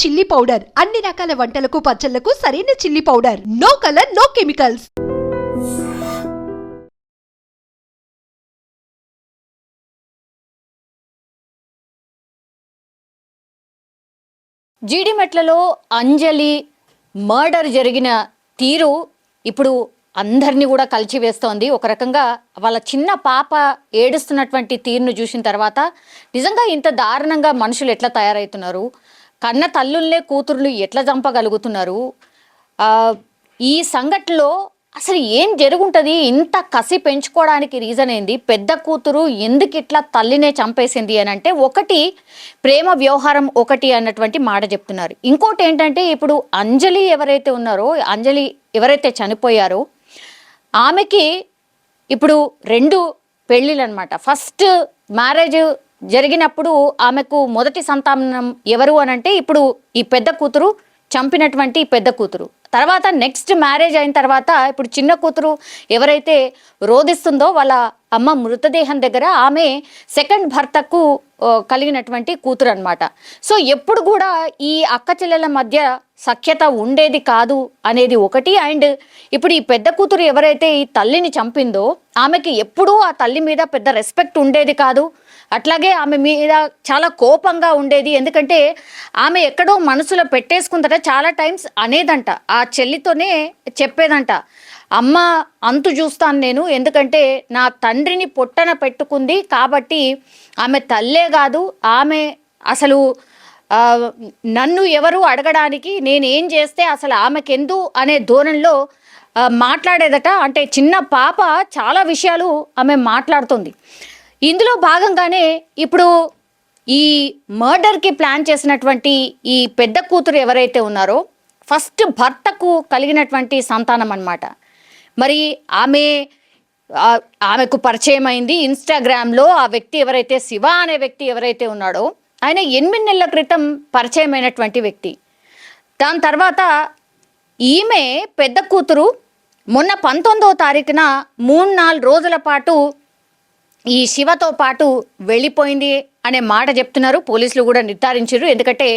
Chilli powder. అన్ని రకాల వంటలకు పచ్చళ్ళకు సరైన chilli powder. No colour no chemicals. జీడిమెట్లలో Anjali murder జరిగిన తీరు ఇప్పుడు అందరినీ కూడా కలిచివేస్తోంది ఒక రకంగా వాళ్ళ చిన్న పాప ఏడుస్తున్నటువంటి తీరును చూసిన తర్వాత నిజంగా ఇంత దారుణంగా మనుషులు ఎట్లా తయారవుతున్నారు? కన్న తల్లుల్నే కూతుర్లు ఎట్లా చంపగలుగుతున్నారు? ఈ సంఘటనలో అసలు ఏం జరుగుంటుంది? ఇంత కసి పెంచుకోవడానికి రీజన్ ఏంది? పెద్ద కూతురు ఎందుకు ఇట్లా తల్లినే చంపేసింది అని అంటే ఒకటి ప్రేమ వ్యవహారం ఒకటి అన్నటువంటి మాట చెప్తున్నారు. ఇంకోటి ఏంటంటే ఇప్పుడు అంజలి ఎవరైతే ఉన్నారో అంజలి ఎవరైతే చనిపోయారో ఆమెకి ఇప్పుడు రెండు పెళ్ళిళ్ళు అనమాట ఫస్ట్ మ్యారేజ్ జరిగినప్పుడు ఆమెకు మొదటి సంతానం ఎవరు అని అంటే ఇప్పుడు ఈ పెద్ద కూతురు చంపినటువంటి పెద్ద కూతురు. తర్వాత నెక్స్ట్ మ్యారేజ్ అయిన తర్వాత ఇప్పుడు చిన్న కూతురు ఎవరైతే రోధిస్తుందో వాళ్ళ అమ్మ మృతదేహం దగ్గర ఆమె సెకండ్ భర్తకు కలిగినటువంటి కూతురు అనమాట సో ఎప్పుడు కూడా ఈ అక్క చెల్లెల మధ్య సఖ్యత ఉండేది కాదు అనేది ఒకటి. అండ్ ఇప్పుడు ఈ పెద్ద కూతురు ఎవరైతే ఈ తల్లిని చంపిందో ఆమెకి ఎప్పుడూ ఆ తల్లి మీద పెద్ద రెస్పెక్ట్ ఉండేది కాదు. అట్లాగే ఆమె మీద చాలా కోపంగా ఉండేది. ఎందుకంటే ఆమె ఎక్కడో మనసులో పెట్టేసుకుందట చాలా టైమ్స్ అనేదంట. ఆ చెల్లితోనే చెప్పేదంట. అమ్మ అంతు చూస్తాను నేను. ఎందుకంటే నా తండ్రిని పొట్టన పెట్టుకుంది కాబట్టి ఆమె తల్లే కాదు. ఆమె అసలు నన్ను ఎవరు అడగడానికి నేనేం చేస్తే అసలు ఆమెకెందు అనే ధోరణిలో మాట్లాడేదట. అంటే చిన్న పాప చాలా విషయాలు ఆమె మాట్లాడుతుంది. ఇందులో భాగంగానే ఇప్పుడు ఈ మర్డర్కి ప్లాన్ చేసినటువంటి ఈ పెద్ద కూతురు ఎవరైతే ఉన్నారో ఫస్ట్ భర్తకు కలిగినటువంటి సంతానం అన్నమాట. మరి ఆమె ఆమెకు పరిచయం అయింది ఇన్స్టాగ్రామ్లో ఆ వ్యక్తి ఎవరైతే శివ అనే వ్యక్తి ఎవరైతే ఉన్నాడో ఆయన ఎనిమిది నెలల క్రితం పరిచయమైనటువంటి వ్యక్తి. దాని తర్వాత ఈమె పెద్ద కూతురు మొన్న పంతొమ్మిదవ తారీఖున మూడు నాలుగు రోజుల పాటు ఈ శివతో పాటు వెళ్ళిపోయింది అనే మాట చెప్తున్నారు. పోలీసులు కూడా నిర్ధారించారు. ఎందుకంటే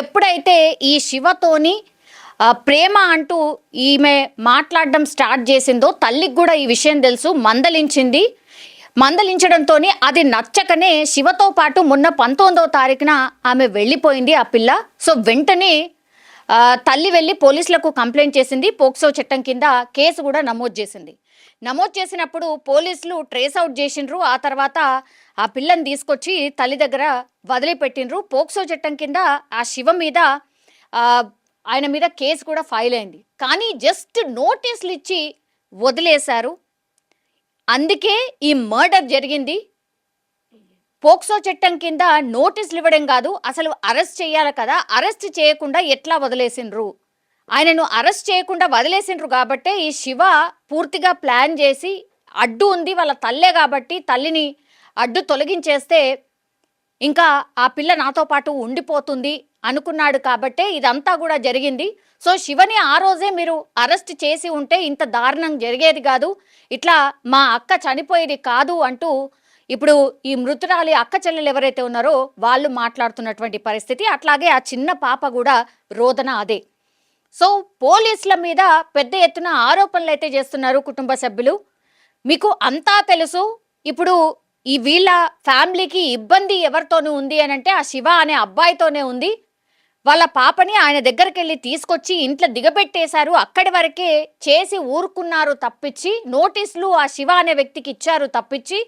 ఎప్పుడైతే ఈ శివతోని ప్రేమ అంటూ ఈమె మాట్లాడడం స్టార్ట్ చేసిందో తల్లికి కూడా ఈ విషయం తెలుసు. మందలించింది. మందలించడంతో అది నచ్చకనే శివతో పాటు మొన్న పంతొమ్మిదవ తారీఖున ఆమె వెళ్ళిపోయింది ఆ పిల్ల. సో వెంటనే తల్లి వెళ్ళి పోలీసులకు కంప్లైంట్ చేసింది. పోక్సో చట్టం కింద కేసు కూడా నమోదు చేసింది. నమోదు చేసినప్పుడు పోలీసులు ట్రేస్ అవుట్ చేసిండ్రు. ఆ తర్వాత ఆ పిల్లని తీసుకొచ్చి తల్లి దగ్గర వదిలిపెట్టిండ్రు. పోక్సో చట్టం కింద ఆ శివ మీద ఆయన మీద కేసు కూడా ఫైల్ అయింది. కానీ జస్ట్ నోటీసులు ఇచ్చి వదిలేశారు. అందుకే ఈ మర్డర్ జరిగింది. పోక్సో చట్టం కింద నోటీసులు ఇవ్వడం కాదు అసలు అరెస్ట్ చేయాలి కదా. అరెస్ట్ చేయకుండా ఎట్లా వదిలేసిండ్రు? ఆయనను అరెస్ట్ చేయకుండా వదిలేసిండ్రు కాబట్టే ఈ శివ పూర్తిగా ప్లాన్ చేసి అడ్డు ఉంది వాళ్ళ తల్లే కాబట్టి తల్లిని అడ్డు తొలగించేస్తే ఇంకా ఆ పిల్ల నాతో పాటు ఉండిపోతుంది అనుకున్నాడు కాబట్టే ఇదంతా కూడా జరిగింది. సో శివని ఆ రోజే మీరు అరెస్ట్ చేసి ఉంటే ఇంత దారుణం జరిగేది కాదు. ఇట్లా మా అక్క చనిపోయేది కాదు అంటూ ఇప్పుడు ఈ మృతురాలి అక్క చెల్లెలు ఎవరైతే ఉన్నారో వాళ్ళు మాట్లాడుతున్నటువంటి పరిస్థితి. అట్లాగే ఆ చిన్న పాప కూడా రోదన అదే. సో పోలీసుల మీద పెద్ద ఎత్తున ఆరోపణలు అయితే చేస్తున్నారు కుటుంబ సభ్యులు. మీకు అంతా తెలుసు. ఇప్పుడు ఈ వీళ్ళ ఫ్యామిలీకి ఇబ్బంది ఎవరితోనూ ఉంది అని అంటే ఆ శివ అనే అబ్బాయితోనే ఉంది. వాళ్ళ పాపని ఆయన దగ్గరికి వెళ్ళి తీసుకొచ్చి ఇంట్లో దిగబెట్టేశారు. అక్కడి వరకే చేసి ఊరుకున్నారు తప్పించి నోటీసులు ఆ శివ అనే వ్యక్తికి ఇచ్చారు తప్పించి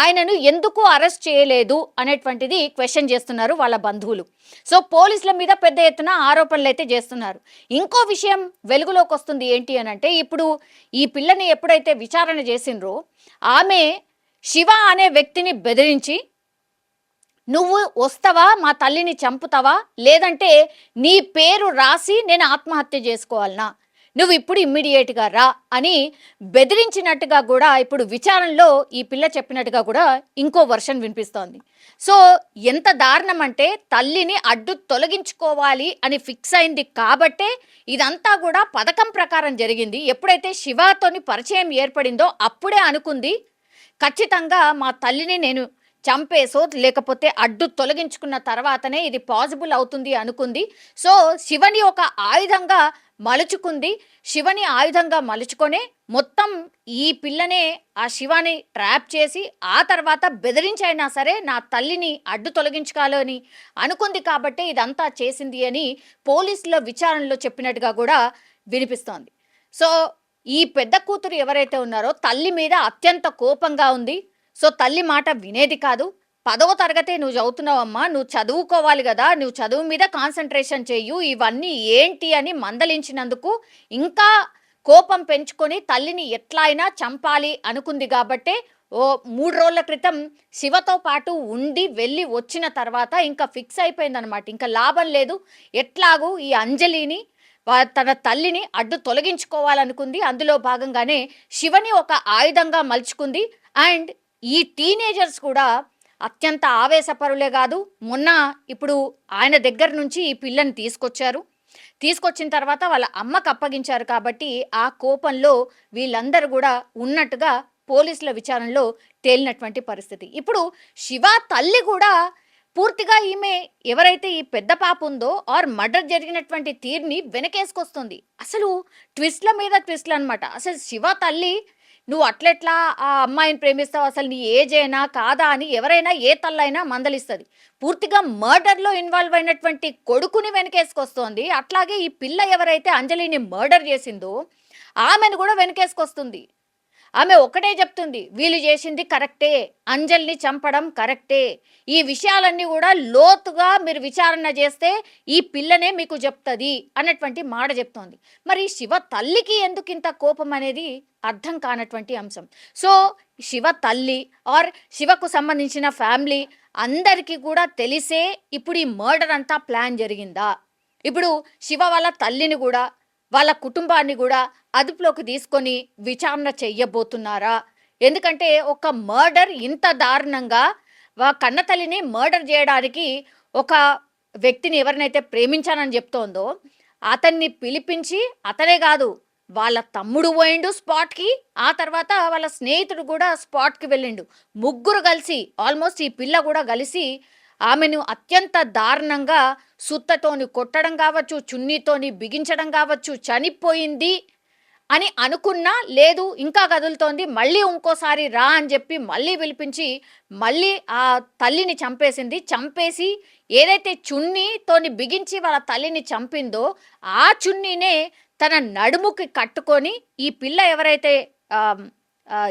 ఆయనను ఎందుకు అరెస్ట్ చేయలేదు అనేటువంటిది క్వశ్చన్ చేస్తున్నారు వాళ్ళ బంధువులు. సో పోలీసుల మీద పెద్ద ఎత్తున ఆరోపణలు అయితే చేస్తున్నారు. ఇంకో విషయం వెలుగులోకి వస్తుంది ఏంటి అని అంటే ఇప్పుడు ఈ పిల్లని ఎప్పుడైతే విచారణ చేసిండ్రో ఆమె శివ అనే వ్యక్తిని బెదిరించి నువ్వు వస్తావా? మా తల్లిని చంపుతావా? లేదంటే నీ పేరు రాసి నేను ఆత్మహత్య చేసుకోవాలనా? నువ్వు ఇప్పుడు ఇమ్మీడియట్గా రా అని బెదిరించినట్టుగా కూడా ఇప్పుడు విచారణలో ఈ పిల్ల చెప్పినట్టుగా కూడా ఇంకో వర్షన్ వినిపిస్తోంది. సో ఎంత దారుణం అంటే తల్లిని అడ్డు తొలగించుకోవాలి అని ఫిక్స్ అయింది కాబట్టే ఇదంతా కూడా పథకం ప్రకారం జరిగింది. ఎప్పుడైతే శివాతోని పరిచయం ఏర్పడిందో అప్పుడే అనుకుంది. ఖచ్చితంగా మా తల్లిని నేను చంపేసో లేకపోతే అడ్డు తొలగించుకున్న తర్వాతనే ఇది పాసిబుల్ అవుతుంది అనుకుంది. సో శివని ఒక ఆయుధంగా మలుచుకుంది. శివని ఆయుధంగా మలుచుకొని మొత్తం ఈ పిల్లనే ఆ శివాని ట్రాప్ చేసి ఆ తర్వాత బెదిరించైనా సరే నా తల్లిని అడ్డు తొలగించుకోవాలని అనుకుంది కాబట్టి ఇదంతా చేసింది అని పోలీసుల విచారణలో చెప్పినట్టుగా కూడా వినిపిస్తోంది. సో ఈ పెద్ద కూతురు ఎవరైతే ఉన్నారో తల్లి మీద అత్యంత కోపంగా ఉంది. సో తల్లి మాట వినేది కాదు. పదవ తరగతి నువ్వు చదువుతున్నావమ్మా నువ్వు చదువుకోవాలి కదా నువ్వు చదువు మీద కాన్సన్ట్రేషన్ చేయు ఇవన్నీ ఏంటి అని మందలించినందుకు ఇంకా కోపం పెంచుకొని తల్లిని ఎట్లా అయినా చంపాలి అనుకుంది కాబట్టే ఓ మూడు రోజుల క్రితం శివతో పాటు ఉండి వెళ్ళి వచ్చిన తర్వాత ఇంకా ఫిక్స్ అయిపోయిందనమాట ఇంకా లాభం లేదు. ఎట్లాగూ ఈ అంజలిని తన తల్లిని అడ్డు తొలగించుకోవాలనుకుంది. అందులో భాగంగానే శివని ఒక ఆయుధంగా మలుచుకుంది. అండ్ ఈ టీనేజర్స్ కూడా అత్యంత ఆవేశపరులే కాదు. మొన్న ఇప్పుడు ఆయన దగ్గర నుంచి ఈ పిల్లని తీసుకొచ్చారు. తీసుకొచ్చిన తర్వాత వాళ్ళ అమ్మకు అప్పగించారు కాబట్టి ఆ కోపంలో వీళ్ళందరూ కూడా ఉన్నట్టుగా పోలీసుల విచారణలో తేలినటువంటి పరిస్థితి. ఇప్పుడు శివ తల్లి కూడా పూర్తిగా ఈమె ఎవరైతే ఈ పెద్ద పాప ఉందో ఆర్ మర్డర్ జరిగినటువంటి తీరుని వెనకేసుకొస్తుంది. అసలు ట్విస్ట్ల మీద ట్విస్ట్లు అనమాట అసలు శివ తల్లి నువ్వు అట్లెట్లా ఆ అమ్మాయిని ప్రేమిస్తావు? అసలు నీ ఏజ్ అయినా కాదా అని ఎవరైనా ఏ తల్లైనా మందలిస్తుంది. పూర్తిగా మర్డర్లో ఇన్వాల్వ్ అయినటువంటి కొడుకుని వెనకేసుకొస్తోంది. అట్లాగే ఈ పిల్ల ఎవరైతే అంజలిని మర్డర్ చేసిందో ఆమెను కూడా వెనకేసుకొస్తుంది. ఆమె ఒకటే చెప్తుంది వీళ్ళు చేసింది కరెక్టే అంజల్ని చంపడం కరెక్టే. ఈ విషయాలన్నీ కూడా లోతుగా మీరు విచారణ చేస్తే ఈ పిల్లనే మీకు చెప్తుంది అన్నటువంటి మాట చెప్తోంది. మరి శివ తల్లికి ఎందుకు ఇంత కోపం అనేది అర్థం కానటువంటి అంశం. సో శివ తల్లి ఆర్ శివకు సంబంధించిన ఫ్యామిలీ అందరికీ కూడా తెలిసే ఇప్పుడు ఈ మర్డర్ అంతా ప్లాన్ జరిగిందా? ఇప్పుడు శివ వాళ్ళ తల్లిని కూడా వాళ్ళ కుటుంబాన్ని కూడా అదుపులోకి తీసుకొని విచారణ చెయ్యబోతున్నారా? ఎందుకంటే ఒక మర్డర్ ఇంత దారుణంగా వా- కన్నతల్లిని మర్డర్ చేయడానికి ఒక వ్యక్తిని ఎవరినైతే ప్రేమించానని చెప్తోందో అతన్ని పిలిపించి అతనే కాదు వాళ్ళ తమ్ముడు పోయిండు స్పాట్కి ఆ తర్వాత వాళ్ళ స్నేహితుడు కూడా స్పాట్కి వెళ్ళిండు. ముగ్గురు కలిసి ఆల్మోస్ట్ ఈ పిల్ల కూడా కలిసి ఆమెను అత్యంత దారుణంగా సుత్తతోని కొట్టడం కావచ్చు చున్నీతోని బిగించడం కావచ్చు చనిపోయింది అని అనుకున్నా లేదు ఇంకా కదులుతోంది మళ్ళీ ఇంకోసారి రా అని చెప్పి మళ్ళీ పిలిపించి మళ్ళీ ఆ తల్లిని చంపేసింది. చంపేసి ఏదైతే చున్నీతోని బిగించి వాళ్ళ తల్లిని చంపిందో ఆ చున్నీనే తన నడుముకి కట్టుకొని ఈ పిల్ల ఎవరైతే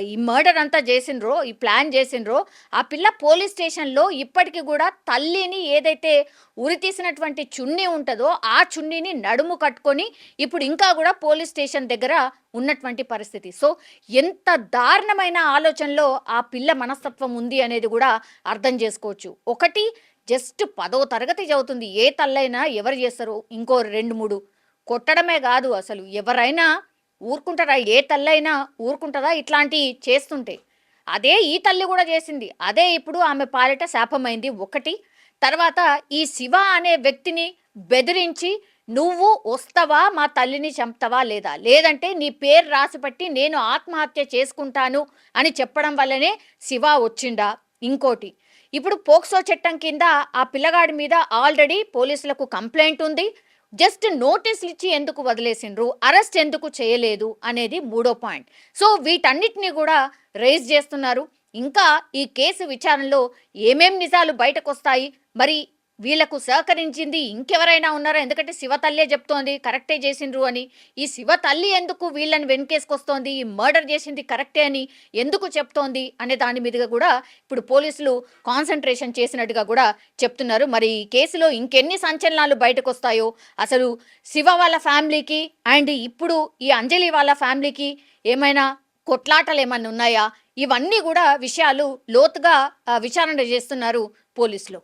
ఈ మర్డర్ అంతా చేసిండ్రో ఈ ప్లాన్ చేసిండ్రో ఆ పిల్ల పోలీస్ స్టేషన్లో ఇప్పటికీ కూడా తల్లిని ఏదైతే ఉరి తీసినటువంటి చున్నీ ఉంటుందో ఆ చున్నీని నడుము కట్టుకొని ఇప్పుడు ఇంకా కూడా పోలీస్ స్టేషన్ దగ్గర ఉన్నటువంటి పరిస్థితి. సో ఎంత దారుణమైన ఆలోచనలో ఆ పిల్ల మనస్తత్వం ఉంది అనేది కూడా అర్థం చేసుకోవచ్చు. ఒకటి జస్ట్ పదో తరగతి చదువుతుంది. ఏ తల్లైనా ఎవరు చేస్తారు? ఇంకో రెండు మూడు. కొట్టడమే కాదు అసలు. ఎవరైనా ఊరుకుంటారా? ఏ తల్లైనా ఊరుకుంటుందా ఇట్లాంటివి చేస్తుంటే? అదే ఈ తల్లి కూడా చేసింది. అదే ఇప్పుడు ఆమె పాలిట శాపమైంది ఒకటి. తర్వాత ఈ శివ అనే వ్యక్తిని బెదిరించి నువ్వు వస్తావా? మా తల్లిని చంపుతావా లేదా? లేదంటే నీ పేరు రాసిపెట్టి నేను ఆత్మహత్య చేసుకుంటాను అని చెప్పడం వల్లనే శివ వచ్చిండా? ఇంకోటి ఇప్పుడు పోక్సో చట్టం కింద ఆ పిల్లగాడి మీద ఆల్రెడీ పోలీసులకు కంప్లైంట్ ఉంది. జస్ట్ నోటీసులు ఇచ్చి ఎందుకు వదిలేసిండ్రు? అరెస్ట్ ఎందుకు చేయలేదు? అనేది మూడో పాయింట్. సో వీటన్నిటిని కూడా రేజ్ చేస్తున్నారు. ఇంకా ఈ కేసు విచారణలో ఏమేం నిజాలు బయటకు వస్తాయి మరి వీళ్ళకు సహకరించింది ఇంకెవరైనా ఉన్నారా? ఎందుకంటే శివ తల్లే చెప్తోంది కరెక్టే చేసిండ్రు అని. ఈ శివ తల్లి ఎందుకు వీళ్ళని వెనకేసుకొస్తోంది? ఈ మర్డర్ చేసింది కరెక్టే అని ఎందుకు చెప్తోంది? అనే దాని మీదుగా కూడా ఇప్పుడు పోలీసులు కాన్సన్ట్రేషన్ చేసినట్టుగా కూడా చెప్తున్నారు. మరి ఈ కేసులో ఇంకెన్ని సంచలనాలు బయటకు వస్తాయో అసలు శివ వాళ్ళ ఫ్యామిలీకి అండ్ ఇప్పుడు ఈ అంజలి వాళ్ళ ఫ్యామిలీకి ఏమైనా కొట్లాటలు ఏమైనా ఉన్నాయా? ఇవన్నీ కూడా విషయాలు లోతుగా విచారణ చేస్తున్నారు పోలీసులు.